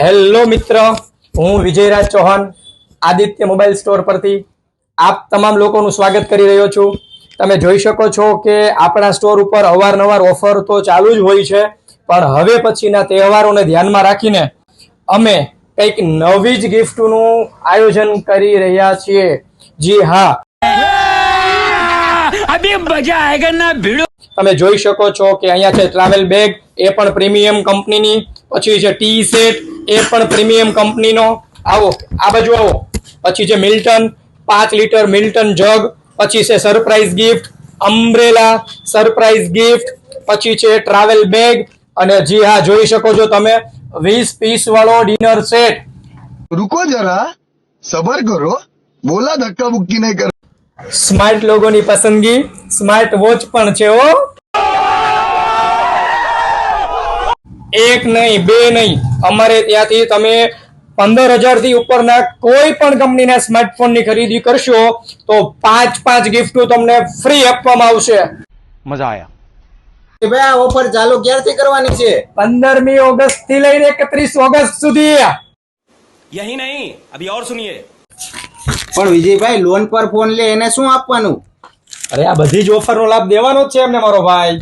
Hello મિત્ર હું Vijayraj Chauhan Aditya mobile store પરથી આપ તમામ લોકોનું સ્વાગત કરી રહ્યો છું. તમે જોઈ શકો છો કે આપણા સ્ટોર ઉપર અવારનવાર ઓફર તો ચાલુ જ હોય છે પણ હવે પછીના તહેવારોને ધ્યાનમાં રાખીને અમે કંઈક નવી જ ગિફ્ટનું આયોજન કરી રહ્યા છીએ. જી હા. મજા તમે જોઈ શકો છો કે અહીંયા છે ટ્રાવેલ બેગ એ પણ પ્રીમિયમ કંપનીની પછી છે ટી સેટ એ પણ પ્રીમિયમ કંપનીનો. આવો આ બાજુ આવો. પછી છે મિલ્ટન પાંચ લીટર મિલ્ટન જગ પછી છે surprise gift umbrella surprise gift પછી છે ટ્રાવેલ બેગ અને જી હા જોઈ શકો છો તમે વીસ પીસ વાળો ડિનર સેટ. રૂકો જરા સબર કરો બોલા ધક્કા મુક્કી નહીં કરો. સ્માર્ટ લોગોની પસંદગી સ્માર્ટ વોચ પણ છે ઓ એક નહીં બે નહીં. અમારે ત્યાંથી તમે પંદર હજારથી ઉપરના કોઈ પણ કંપનીના સ્માર્ટફોનની ખરીદી કરશો તો પાંચ પાંચ ગિફ્ટો તમને ફ્રી આપવામાં આવશે. મજા આવ્યા ભાઈ આ ઓફર ચાલુ ક્યારથી કરવાની છે? પંદરમી ઓગસ્ટથી લઈને એકત્રીસ ઓગસ્ટ સુધી. યહી પણ વિજયભાઈ લોન પર ફોન લે એને શું આપવાનું? અરે આ બધી જ ઓફરનો લાભ દેવાનો જ છે એમને મારો ભાઈ.